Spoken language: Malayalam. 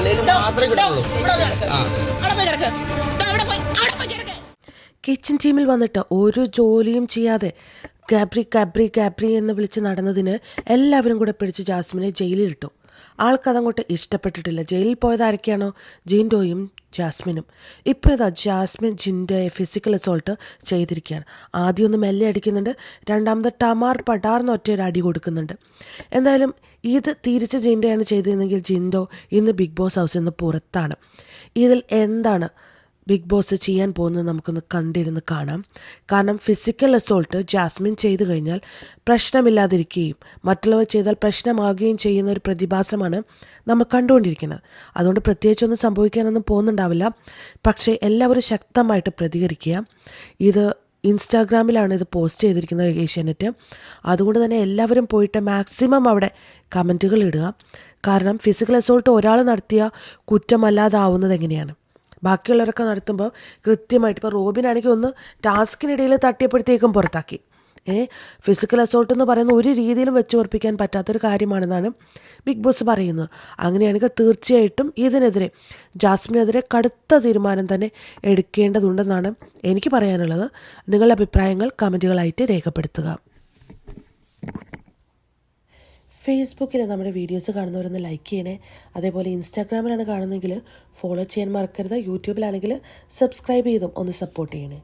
തലയിൽ മാത്രമേ കിട്ടുള്ളൂ ആ. കിച്ചൺ ടീമിൽ വന്നിട്ട് ഒരു ജോലിയും ചെയ്യാതെ ഗാബ്രി ഗാബ്രി ഗാബ്രി എന്ന് വിളിച്ച് നടന്നതിന് എല്ലാവരും കൂടെ പിടിച്ച് ജാസ്മിനെ ജയിലിലിട്ടു. ആൾക്കതങ്ങോട്ട് ഇഷ്ടപ്പെട്ടിട്ടില്ല. ജയിലിൽ പോയത് ആരൊക്കെയാണോ ജിൻഡോയും ജാസ്മിനും. ഇപ്പോൾ ഇതാ ജാസ്മിൻ ജിൻഡോയെ ഫിസിക്കൽ അസോൾട്ട് ചെയ്തിരിക്കുകയാണ്. ആദ്യം ഒന്ന് മെല്ലെ അടിക്കുന്നുണ്ട്. രണ്ടാമത് ടമാർ പടാർ എന്ന് ഒറ്റയൊരു അടി കൊടുക്കുന്നുണ്ട്. എന്തായാലും ഇത് തിരിച്ച് ജിൻഡോയാണ് ചെയ്തിരുന്നെങ്കിൽ ജിൻഡോ ഇന്ന് ബിഗ് ബോസ് ഹൗസിൽ നിന്ന് പുറത്താണ്. ഇതിൽ എന്താണ് ബിഗ് ബോസ് ചെയ്യാൻ പോകുന്നത് നമുക്കൊന്ന് കണ്ടിരുന്ന് കാണാം. കാരണം ഫിസിക്കൽ അസോൾട്ട് ജാസ്മിൻ ചെയ്തു കഴിഞ്ഞാൽ പ്രശ്നമില്ലാതിരിക്കുകയും മറ്റുള്ളവർ ചെയ്താൽ പ്രശ്നമാകുകയും ചെയ്യുന്ന ഒരു പ്രതിഭാസമാണ് നമ്മൾ കണ്ടുകൊണ്ടിരിക്കുന്നത്. അതുകൊണ്ട് പ്രത്യേകിച്ചൊന്നും സംഭവിക്കാനൊന്നും പോകുന്നുണ്ടാവില്ല. പക്ഷേ എല്ലാവരും ശക്തമായിട്ട് പ്രതികരിക്കുക. ഇത് ഇൻസ്റ്റാഗ്രാമിലാണ് ഇത് പോസ്റ്റ് ചെയ്തിരിക്കുന്നത് ഏഷ്യാനെറ്റ്. അതുകൊണ്ട് തന്നെ എല്ലാവരും പോയിട്ട് മാക്സിമം അവിടെ കമന്റുകൾ ഇടുക. കാരണം ഫിസിക്കൽ അസോൾട്ട് ഒരാൾ നടത്തിയ കുറ്റമല്ലാതാവുന്നത് എങ്ങനെയാണ്? ബാക്കിയുള്ളവരൊക്കെ നടത്തുമ്പോൾ കൃത്യമായിട്ട് ഇപ്പോൾ റോബിനാണെങ്കിൽ ഒന്ന് ടാസ്കിനിടയിൽ തട്ടിയപ്പോഴത്തേക്കും പുറത്താക്കി. ഏ ഫിസിക്കൽ അസോൾട്ട് എന്ന് പറയുന്ന ഒരു രീതിയിലും വെച്ച് ഉറപ്പിക്കാൻ പറ്റാത്തൊരു കാര്യമാണെന്നാണ് ബിഗ് ബോസ് പറയുന്നത്. അങ്ങനെയാണെങ്കിൽ തീർച്ചയായിട്ടും ഇതിനെതിരെ ജാസ്മിനെതിരെ കടുത്ത തീരുമാനം തന്നെ എടുക്കേണ്ടതുണ്ടെന്നാണ് എനിക്ക് പറയാനുള്ളത്. നിങ്ങളുടെ അഭിപ്രായങ്ങൾ കമന്റുകളായിട്ട് രേഖപ്പെടുത്തുക. ഫേസ്ബുക്കിൽ നമ്മുടെ വീഡിയോസ് കാണുന്നവരൊന്ന് ലൈക്ക് ചെയ്യണേ. അതേപോലെ ഇൻസ്റ്റാഗ്രാമിലാണ് കാണുന്നതെങ്കിൽ ഫോളോ ചെയ്യാൻ മറക്കരുത്. യൂട്യൂബിലാണെങ്കിൽ സബ്സ്ക്രൈബ് ചെയ്തും ഒന്ന് സപ്പോർട്ട് ചെയ്യണേ.